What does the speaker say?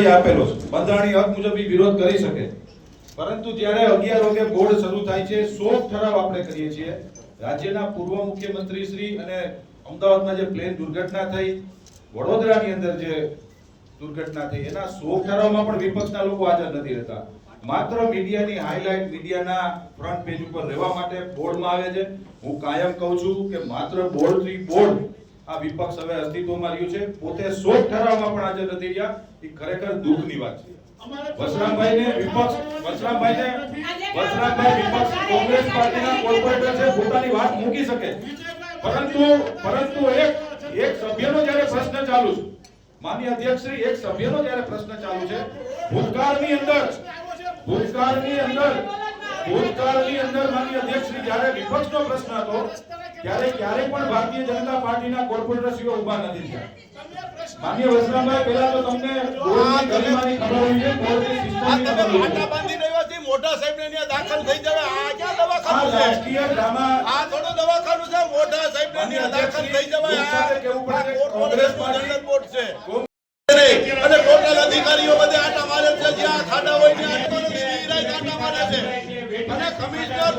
એ આપેલો છે. બંધારણીય હક મુજબ વિરોધ કરી શકે. પરંતુ જ્યારે અગિયાર વાગે બોર્ડ શરૂ થાય છે, શોક ઠરાવ આપણે કરીએ છીએ. રાજ્યના પૂર્વ મુખ્યમંત્રી શ્રી અને અમદાવાદમાં જે પ્લેન દુર્ઘટના થઈ, વડોદરાની અંદર જે દુર્ઘટના થઈ, એના શોક ઠરાવમાં પણ વિપક્ષના લોકો હાજર નથી રહેતા. માત્ર મીડિયાની હાઇલાઇટ મીડિયાના ફ્રન્ટ પેજ ઉપર રહેવા માટે બોર્ડમાં આવે છે. હું કાયમ કહું છું કે માત્ર બોર્ડથી બોર્ડ આ વિપક્ષ હવે અસ્તિત્વમાં રહ્યું છે. પોતે શોક ઠરાવમાં પણ હાજર નથી રહ્યા. એ ખરેખર દુઃખની વાત છે. વસરામભાઈને વિપક્ષ વસરામભાઈને વસરામભાઈ વિપક્ષ કોંગ્રેસ પાર્ટીના કોર્પોરેટર છે પોતાની વાત મૂકી શકે. પરંતુ પરંતુ એક એક સભ્યનો જ્યારે પ્રશ્ન ચાલુ છે માનીય અધ્યક્ષ શ્રી એક સભ્યનો જ્યારે પ્રશ્ન ચાલુ છે ભૂતકાળની અંદર ભૂતકાળની અંદર ભૂતકાળની અંદર માનીય અધ્યક્ષ શ્રી જ્યારે વિપક્ષનો પ્રશ્ન હતો ત્યારે ક્યારે પણ ભારતીય જનતા પાર્ટીના કોર્પોરેટરશ્રીઓ ઊભા નથી થયા. માન્ય વસરામભાઈ પહેલા તો તમને ગરિમાની ખબર હોય છે કોર્ટની સિસ્ટમની ખબર હોય છે. મોટા સાહેબ ને દાખલ થઈ જવે. આ ક્યાં દવાખાનું છે? રાષ્ટ્રીય ડ્રામા આ થોડું દવાખાનું છે મોટા સાહેબ ને દાખલ થઈ જવે. આ કેવું પડે? કોંગ્રેસ જનરલ બોર્ડ છે. અને ટોટલ અધિકારીઓ બધે આટા મારે છે આ ખાડા હોય ત્યાં આટા મારે છે. અને કમિશનર